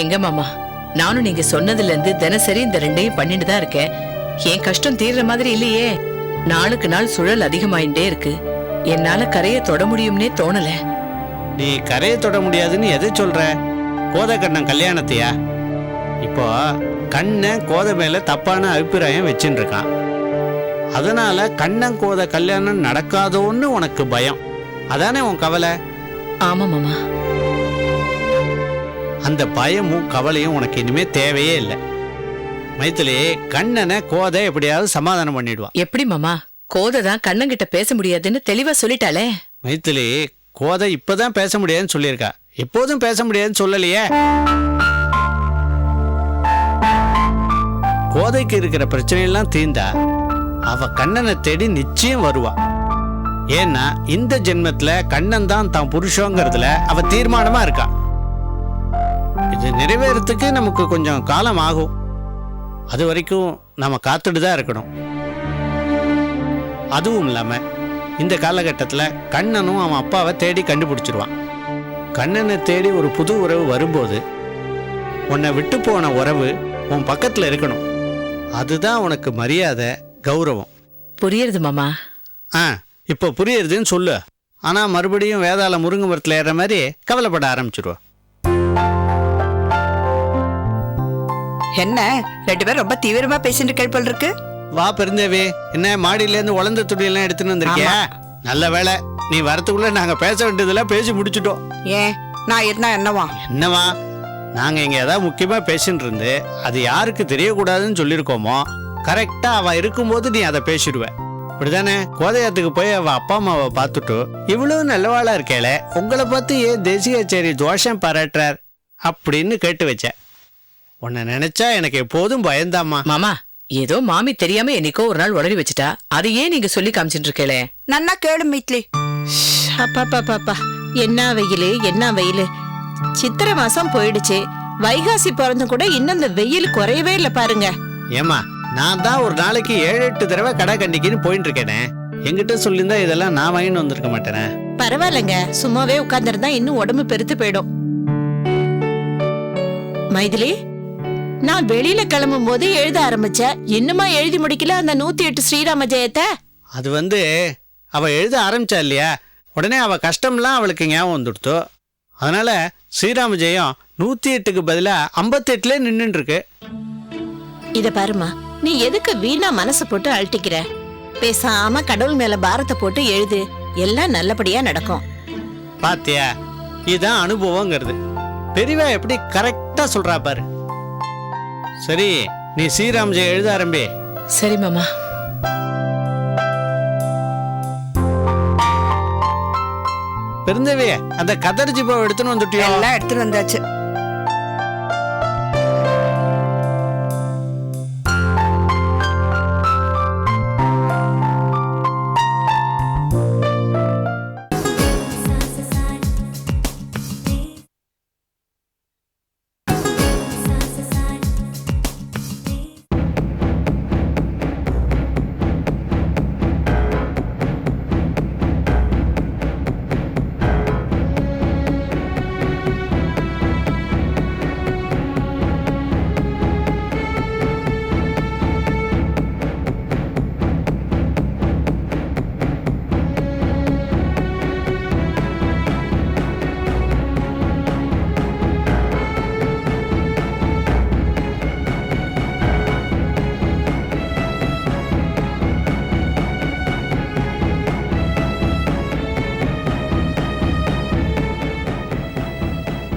எங்க மாமா? நானும் நீங்க சொன்னதுல இருந்து தினசரி இந்த ரெண்டையும் பண்ணிட்டு தான் இருக்கேன். என் கஷ்டம் தீர்ற மாதிரி இல்லையே. நாளுக்கு நாள் சுழல் அதிகமாயிட்டே இருக்கு. என்னால கரையை தொட முடியும்னே தோணல. நீ கரையை தொட முடியாதுன்னு எதை சொல்ற? கோதை கண்ணன் கல்யாணத்தையா? இப்போ கண்ணன் கோதை மேல தப்பான அபிப்பிராயம் வச்சுட்டு இருக்கான் அதனால கண்ணன் கோதை கல்யாணம் நடக்காதோன்னு உனக்கு பயம். அதானே உன் கவலை? ஆமா மாமா. அந்த பயமும் கவலையும் உனக்கு இனிமே தேவையே இல்லை. மைத்திலி கண்ணனை கோதை எப்படியாவது சமாதானம் பண்ணிடுவான் எப்படி மாமா? கோதை தான் கண்ணங்கிட்ட பேச முடியாதுன்னு தெளிவா சொல்லிட்டாளே. மைத்திலி கோதை இப்பதான் பேச முடியாதுன்னு சொல்லியிருக்கா. எப்போதும் பேச முடியாதுன்னு சொல்லலையே. கோதைக்கு இருக்கிற பிரச்சனையெல்லாம் தீந்தா அவ கண்ணனை தேடி நிச்சயம் வருவா. ஏன்னா இந்த ஜென்மத்துல கண்ணன் தான் தான் புருஷங்கிறதுல அவ தீர்மானமா இருக்கா. இது நிறைவேறத்துக்கு நமக்கு கொஞ்சம் காலம் ஆகும். அது வரைக்கும் நாம காத்துட்டு தான் இருக்கணும். அதுவும் இல்லாம இந்த காலகட்டத்தில் கண்ணனும் அவன் அப்பாவை தேடி கண்டுபிடிச்சிருவான். கண்ணனை தேடி ஒரு புது உறவு வரும்போது உன்னை விட்டு போன உறவு உன் பக்கத்தில் இருக்கணும். அதுதான் உனக்கு மரியாதை கௌரவம். புரியுறது மாமா. ஆ இப்போ புரியுறதுன்னு சொல்லு. ஆனால் மறுபடியும் வேதாள முருங்கை மரத்தில் ஏறுற மாதிரி கவலைப்பட ஆரம்பிச்சிருவா. என்ன? ரெண்டு பேரும் ரொம்ப தீவிரமா பேசிட்டு போல் இருக்கு. வா பெருந்தேவி. என்ன மாடியிலேருந்து உழந்த துணியெல்லாம் எடுத்துன்னு வந்திருக்கியா? நல்ல வேலை நீ வரத்துக்குள்ள நாங்கள் பேச வேண்டியதெல்லாம் பேசி முடிச்சிட்டோம். ஏன்? நான் இருந்தா என்னவா? என்னவா? நாங்க இங்க ஏதாவது முக்கியமா பேசிட்டு இருந்து அது யாருக்கு தெரியக்கூடாதுன்னு சொல்லியிருக்கோமோ கரெக்டா அவ இருக்கும்போது நீ அதை பேசிடுவ. இப்படிதானே? கோதையாத்துக்கு போய் அவ அப்பா அம்மாவை பார்த்துட்டு இவ்வளவு நல்லவாளா இருக்கேளே உங்களை பார்த்து ஏன் தேசியச்சேரி தோஷம் பாராட்டுறார்? அப்படின்னு கேட்டு வச்ச. உன்னை நினைச்சா எனக்கு எப்போதும் பயந்தாம்மா. மாமா ஏதோ மாமி தெரியாம என்னைக்கோ ஒரு நாள் உடனே வச்சுட்டா அதை ஏன் நீங்க சொல்லி காமிச்சிட்டு இருக்கேளே நன்னா கேளு மீட்லி. அப்பா என்ன வெயிலு என்ன வெயிலு. சித்திரை மாசம் போயிடுச்சு. வைகாசி பிறந்தும் கூட இன்னும் இந்த வெயில் குறையவே இல்ல பாருங்க. ஏமா நான் தான் ஒரு நாளைக்கு ஏழு எட்டு தடவை கடை கண்டிக்கின்னு போயிட்டு இருக்கேனே. என்கிட்ட சொல்லியிருந்தா இதெல்லாம் நான் வாங்கிட்டு வந்திருக்க மாட்டேனே. பரவாயில்லைங்க சும்மாவே உட்கார்ந்திருந்தா இன்னும் உடம்பு பெருத்து போயிடும். மைதிலி நான் வெளியில கிளம்பும் போது எழுத ஆரம்பிச்சேன் இன்னுமா எழுதி முடிக்கல அந்த நூத்தி எட்டு ஸ்ரீராம ஜெயத்தை? அது வந்து அவ எழுத ஆரம்பிச்சா இல்லையா? உடனே அவ கஷ்டம்லாம் அவளுக்கு ஞாபகம் வந்துடுத்து. அதனால ஸ்ரீராம ஜெயம் நூத்தி எட்டுக்கு பதிலா ஐம்பத்தெட்டுல நின்னுட்டு இருக்கு இத பாருமா நீ எதுக்கு வீணா மனசு போட்டு அழட்டிக்கிற? பேசாம கடவுள் மேல பாரத்தை போட்டு எழுது. எல்லாம் நல்லபடியா நடக்கும். பாத்தியா? இதுதான் அனுபவங்கிறது. பெரியவா எப்படி கரெக்டா சொல்றா பாரு. சரி நீ ஸ்ரீராம் ஜெயம் எழுத ஆரம்பி. சரி மாமா. பெருந்தவே அந்த கதர் ஜிப்பாவை எடுத்துன்னு வந்துட்டியோ? எல்லாம் எடுத்துட்டு வந்தாச்சு.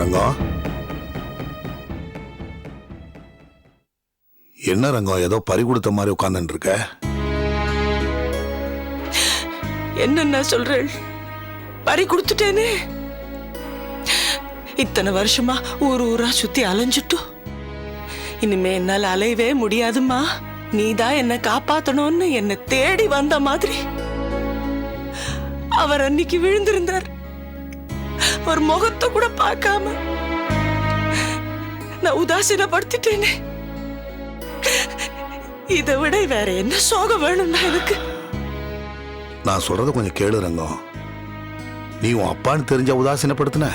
ரங்கம் என்ன ரங்கம் ஏதோ பறி கொடுத்த மாதிரி உட்கார்ந்து இருக்க என்னென்ன சொல்றேன் பறி கொடுத்துட்டேனே. இத்தனை வருஷமா ஊர் ஊரா சுத்தி அலைஞ்சிட்டும் இனிமே என்னால அலையவே முடியாதும்மா. நீதான் என்ன காப்பாத்தணும்னு என்ன தேடி வந்த மாதிரி. அவர் அன்னைக்கு விழுந்திருந்தார். ஒரு முகத்தை கூட பார்க்காம நான் உதாசீனப்படுத்திட்டேனே. இதை விட வேற என்ன சோகம் வேணும்னா எனக்கு? நான் சொல்றத கொஞ்சம் கேளு ரங்கம். நீ உன் அப்பான்னு தெரிஞ்ச உதாசீனப்படுத்தின?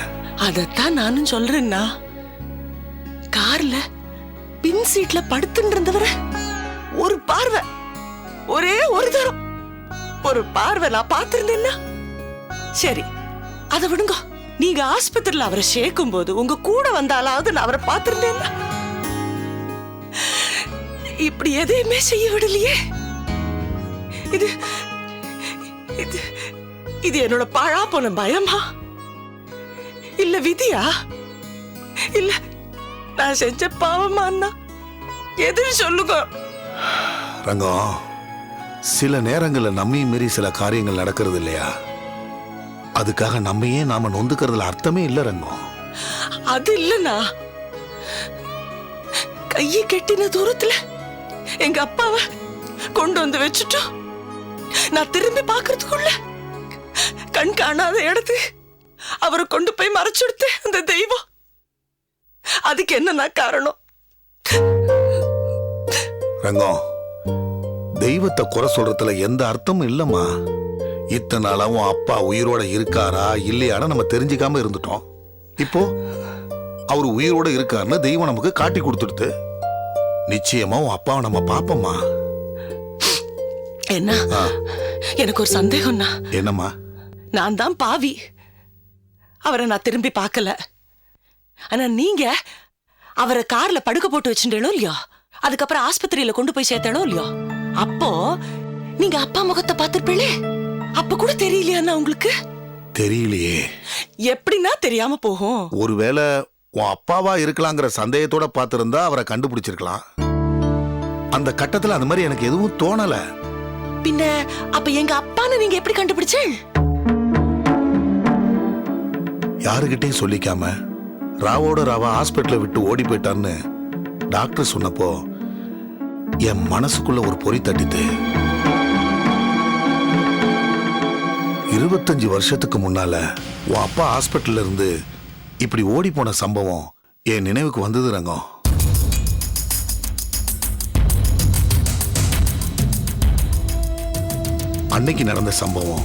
அதைத்தான் நானும் சொல்றேன்னா. கார்ல பின் சீட்ல படுத்துட்டு இருந்தவர ஒரு பார்வை ஒரே ஒரு தரம். ஒரு பார்வை நான் பார்த்திருந்தேன்னா சரி அதை விடுங்க. நீங்க ஆஸ்பத்திரியில அவரை சேர்க்கும் போது உங்க கூட வந்தாலாவது நான் அவரை பார்த்திருந்தேன்னா? இப்படி எதையுமே செய்ய விடலையே. இது இது இது என்னோட பாழா போன பயமா? இல்ல விதியா? இல்ல நான் செஞ்ச பாவமா அண்ணா எதுன்னு சொல்லுங்க. ரங்கம் சில நேரங்களில் நம்மையும் மீறி சில காரியங்கள் நடக்கிறது இல்லையா? அதுக்காக நம்மையே நாம நொந்துக்கிறதுல அர்த்தமே இல்ல ரங்கம் அது இல்லனா? கையை கெட்டின தூரத்துல எங்க அப்பாவை கொண்டு வந்து வச்சுட்டோம் நான் திரும்பி பார்க்கறதுக்குள்ள கண் காணாத இடத்து அவரை கொண்டு போய் மறைச்சுடுத்து அந்த தெய்வம். அதுக்கு என்னன்னா காரணம்? ரங்கம் தெய்வத்தை குறை சொல்றதுல எந்த அர்த்தமும் இல்லம்மா. இத்தனை நாளாவும் அப்பா உயிரோட இருக்காரா இல்லையான்னு நம்ம தெரிஞ்சுக்காம இருந்துட்டோம். இப்போ அவர் உயிரோட இருக்காருன்னு தெய்வம் நமக்கு காட்டி கொடுத்துடுது. நிச்சயமா உன் அப்பாவை நம்ம பாப்போம்மா என்ன? எனக்கு ஒரு சந்தேகம்னா என்னம்மா? நான் தான் பாவி. அவரை நான் திரும்பி பார்க்கல. ஆனா நீங்க அவரை கார்ல படுக்க போட்டு வச்சுட்டேனோ இல்லையோ? அதுக்கப்புறம் ஆஸ்பத்திரியில கொண்டு போய் சேர்த்தனோ இல்லையோ? அப்போ நீங்க அப்பா முகத்தை பார்த்திருப்பீங்களே? அப்ப கூட தெரியலையா உங்களுக்கு? தெரியலையே. எப்படின்னா தெரியாம போகும். ஒருவேளை உன் அப்பாவா இருக்கலாங்கிற சந்தேகத்தோட பார்த்திருந்தா அவரை கண்டுபிடிச்சிருக்கலாம். அந்த கட்டத்துல அந்த மாதிரி எனக்கு எதுவும் தோணல. பின்ன அப்ப எங்க அப்பான்னு நீங்க எப்படி கண்டுபிடிச்சேன் யாருகிட்டயும் சொல்லிக்காம ராவோட ராவா ஹாஸ்பிட்டலை விட்டு ஓடி போயிட்டான்னு டாக்டர் சொன்னப்போ என் மனசுக்குள்ள ஒரு பொறி தட்டித்து இருபத்தஞ்சு வருஷத்துக்கு முன்னால உன் அப்பா ஹாஸ்பிட்டல்ல இருந்து இப்படி ஓடி போன சம்பவம் என் நினைவுக்கு வந்தது ரங்கம். அன்னைக்கு நடந்த சம்பவம்.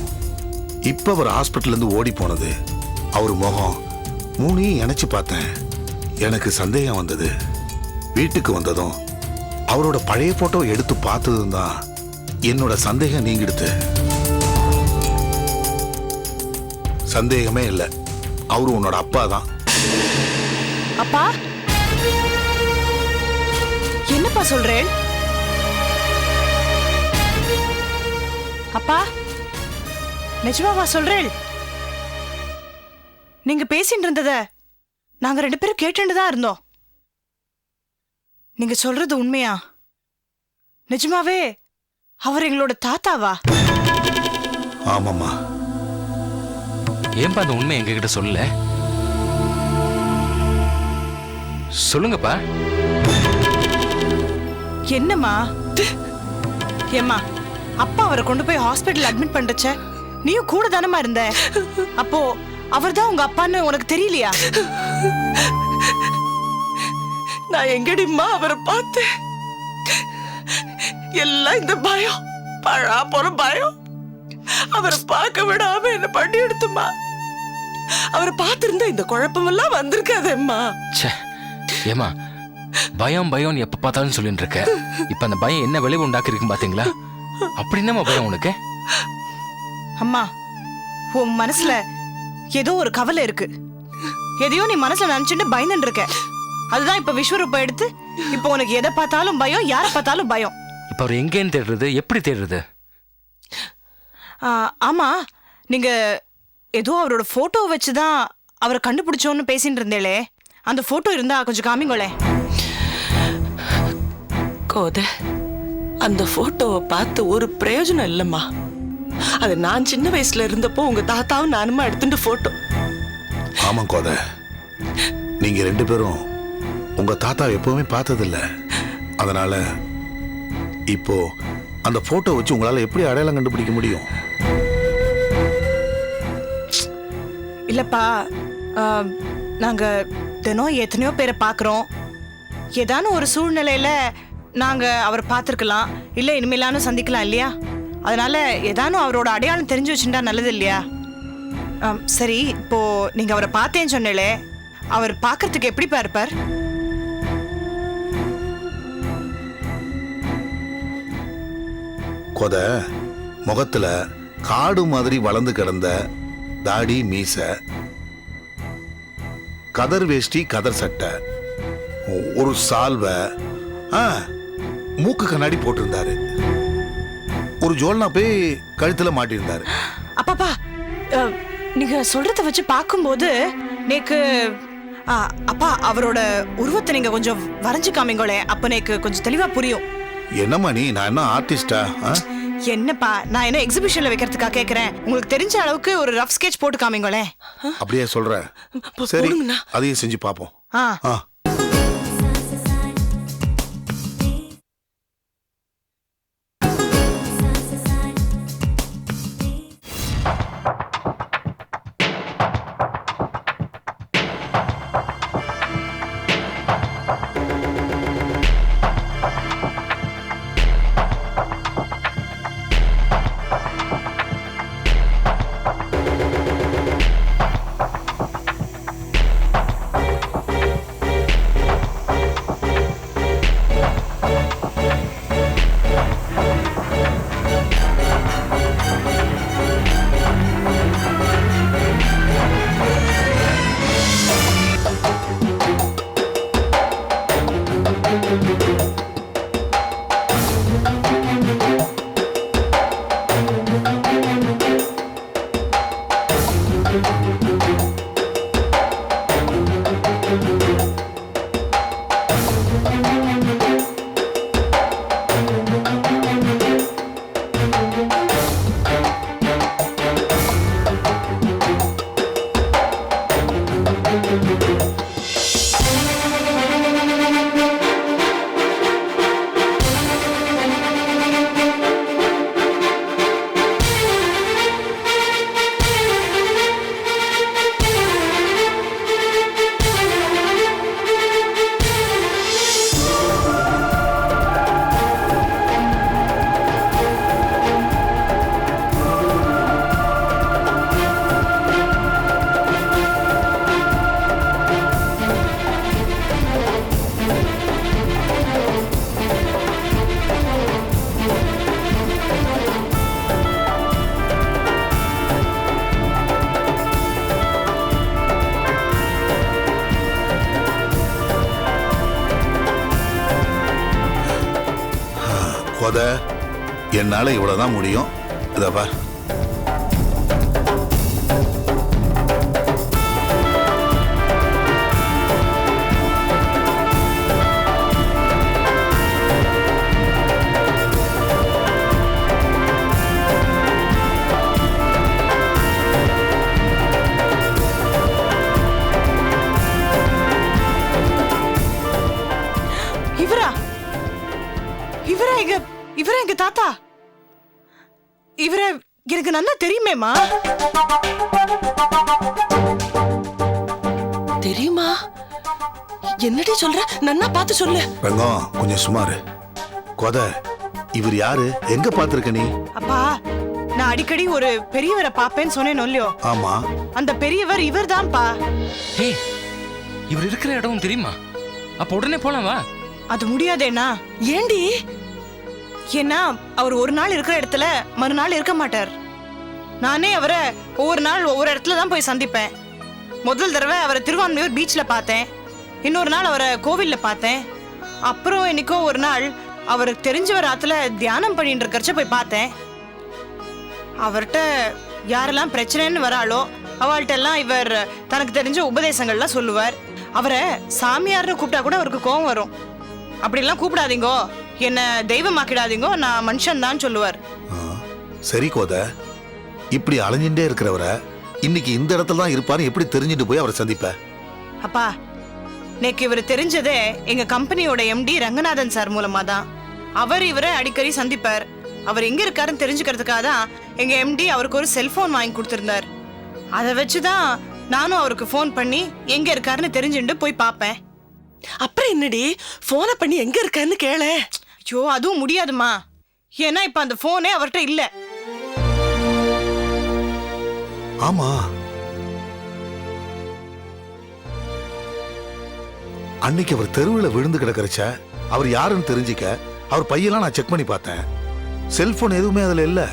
இப்ப அவர் ஹாஸ்பிட்டல் இருந்து ஓடி போனது. அவர் முகம் மூணையும் இணைச்சு பார்த்தேன். எனக்கு சந்தேகம் வந்தது. வீட்டுக்கு வந்ததும் அவரோட பழைய போட்டோ எடுத்து பார்த்ததும் தான் என்னோட சந்தேகம் நீங்கிடுது. சந்தேகமே இல்லை. அவரு உன்னோட அப்பா தான். அப்பா? என்னப்பா சொல்றேன்? அப்பா? நிஜமாவா சொல்றேன்? நீங்க பேசிட்டு இருந்தத நாங்க ரெண்டு பேரும் கேட்டுட்டு தான் இருந்தோம். நீங்க சொல்றது உண்மையா? நிஜமாவே அவர் எங்களோட தாத்தாவா? ஆமாம்மா. ஏன்பா அந்த உண்மை எங்ககிட்ட சொல்லல? சொல்லுங்கப்பா. என்னம்மா? ஏம்மா அப்பா அவரை கொண்டு போய் ஹாஸ்பிட்டல் அட்மிட் பண்றச்ச? நீயும் கூட தானமா இருந்த? அப்போ அவர்தான் உங்க அப்பான்னு உனக்கு தெரியலையா? நான் எங்கடிம்மா அவரை பார்த்தேன் எல்லாம் இந்த பயம் பழா போற பயம். அவரை பார்க்க விடாம என்ன பண்ணி எடுத்துமா அவரை பார்த்திருந்தா இந்த குழப்பமெல்லாம் வந்திருக்காதேம்மா. ச்சே ஏமா பயம் பயம் எப்ப பார்த்தாலும் சொல்லிட்டு இருக்க இப்ப அந்த பயம் என்ன விளைவு உண்டாக்கிருக்குன்னு பாத்தீங்களா? அப்படி என்னம்மா பயம் உனக்கு? அம்மா உன் மனசுல ஏதோ ஒரு கவலை இருக்கு. எதையோ நீ மனசுல நினைச்சுட்டு பயந்துட்டு இருக்க அதுதான் இப்ப விஸ்வரூபம் எடுத்து இப்ப உனக்கு எதை பார்த்தாலும் பயம் யாரை பார்த்தாலும் பயம். இப்ப அவர் எங்கேன்னு தேடுறது எப்படி தேடுறது? ஆ, ஆமா நீங்க ஏதோ அவரோட போட்டோ வச்சுதான் அவரை கண்டுபிடிச்சோன்னு பேசிட்டு இருந்தேளே அந்த போட்டோ இருந்தா கொஞ்சம் காமிங்களே. கோத அந்த போட்டோவை பார்த்து ஒரு பிரயோஜனம் இல்லம்மா. அது நான் சின்ன வயசுல இருந்தப்போ உங்க தாத்தாவும் நானுமா எடுத்துட்டு போட்டோ ஆமாம் கோத. நீங்க ரெண்டு பேரும் உங்க தாத்தா எப்பவுமே பார்த்ததில்ல. அதனால இப்போ அந்த போட்டோ வச்சு உங்களால எப்படி அடையாளம் கண்டுபிடிக்க முடியும்? இல்லைப்பா நாங்கள் தினம் எத்தனையோ பேரை பார்க்குறோம் ஏதான ஒரு சூழ்நிலையில் நாங்கள் அவரை பார்த்துருக்கலாம். இல்லை இனிமேலானும் சந்திக்கலாம் இல்லையா? அதனால் ஏதானும் அவரோட அடையாளம் தெரிஞ்சு வச்சுட்டா நல்லது இல்லையா? சரி இப்போது நீங்கள் அவரை பார்த்தேன்னு சொன்னீங்களே அவர் பார்க்கறதுக்கு எப்படி இருப்பார்? கொத முகத்தில் காடு மாதிரி வளர்ந்து கிடந்த தாடி மீச கதர் வேஷ்டி கதர் சட்டை ஒரு சால்வை ஆ, மூக்கு கண்ணாடி போட்டிருந்தாரு. ஒரு ஜோல்னா போய் கழுத்துல மாட்டியிருந்தாரு. அப்பாப்பா நீங்க சொல்றத வச்சு பார்க்கும்போது நேக்கு அப்பா அவரோட உருவத்தை நீங்க கொஞ்சம் வரைஞ்சு காமிங்களே அப்ப எனக்கு கொஞ்சம் தெளிவா புரியும். என்னம்மா நீ? நான் என்ன ஆர்டிஸ்டா என்னப்பா நான் என்ன எக்ஸிபிஷன்ல வைக்கிறதுக்காக கேக்குறேன்? உங்களுக்கு தெரிஞ்ச அளவுக்கு ஒரு ரஃப் ஸ்கெட்ச் போட்டு காமிங்களே அப்படியே சொல்ற போ- சரி. அதையும் செஞ்சு பார்ப்போம். ஆ. ஆ அதனால இவ்வளோ தான் முடியும். இதை பார். தெரியுமா? என்னடி சொல்ற? நன்னா பார்த்து சொல்லு. வெங்கம் கொஞ்சம் சுமாரு. கொத இவர் யாரு? எங்க பாத்திருக்க நீ? அப்பா நான் அடிக்கடி ஒரு பெரியவரை பாப்பேன்னு சொன்னேன் இல்லையோ? ஆமா. அந்த பெரியவர் இவர்தான்ப்பா. ஏய் இவர் இருக்கிற இடம் தெரியுமா? அப்ப உடனே போலாம் வா. அது முடியாதேண்ணா. ஏண்டி? ஏன்னா அவர் ஒரு நாள் இருக்கிற இடத்துல மறுநாள் இருக்க மாட்டார். நானே அவரை ஒவ்வொரு நாள் ஒவ்வொரு இடத்துல தான் போய் சந்திப்பேன். முதல் தடவை அவரை திருவான்மையூர் பீச்சில் பார்த்தேன். இன்னொரு நாள் அவரை கோவிலில் பார்த்தேன். அப்புறம் என்னைக்கோ ஒரு நாள் அவருக்கு தெரிஞ்சவர் ஆற்றுல தியானம் பண்ணிட்டு இருக்கிறச்ச போய் பார்த்தேன். அவர்கிட்ட யாரெல்லாம் பிரச்சனைன்னு வராளோ அவள்கிட்ட எல்லாம் இவர் தனக்கு தெரிஞ்ச உபதேசங்கள்லாம் சொல்லுவார். அவரை சாமியார்னு கூப்பிட்டா கூட அவருக்கு கோவம் வரும். அப்படிலாம் கூப்பிடாதீங்கோ. என்ன தெய்வமாக்கிடாதீங்கோ. நான் மனுஷன் தான் சொல்லுவார் சரி கோத. இப்படி அலைஞ்சுட்டே இருக்கிறவரை இன்னைக்கு இந்த இடத்துல தான் இருப்பான்னு எப்படி தெரிஞ்சுட்டு போய் அவரை சந்திப்ப? அப்பா நேக்கு இவர் தெரிஞ்சதே எங்க கம்பெனியோட எம்டி ரங்கநாதன் சார் மூலமா தான். அவர் இவரை அடிக்கடி சந்திப்பார். அவர் எங்க இருக்காருன்னு தெரிஞ்சுக்கிறதுக்காக தான் எங்க எம்டி அவருக்கு ஒரு செல்போன் வாங்கி கொடுத்திருந்தார். அதை வச்சுதான் நானும் அவருக்கு ஃபோன் பண்ணி எங்க இருக்காருன்னு தெரிஞ்சுட்டு போய் பார்ப்பேன். அப்புறம் என்னடி? போனை பண்ணி எங்க இருக்கன்னு கேளு. ஐயோ அதுவும் முடியாதுமா. ஏன்னா இப்ப அந்த போனே அவர்கிட்ட இல்ல. ஆமா. அன்னைக்கு அவர் தெருவில் விழுந்து கிடக்கிறச்ச அவர் யாருன்னு தெரிஞ்சுக்க அவர் பையெல்லாம் நான் செக் பண்ணி பார்த்தேன். செல்போன் எதுவுமே அதுல இல்ல.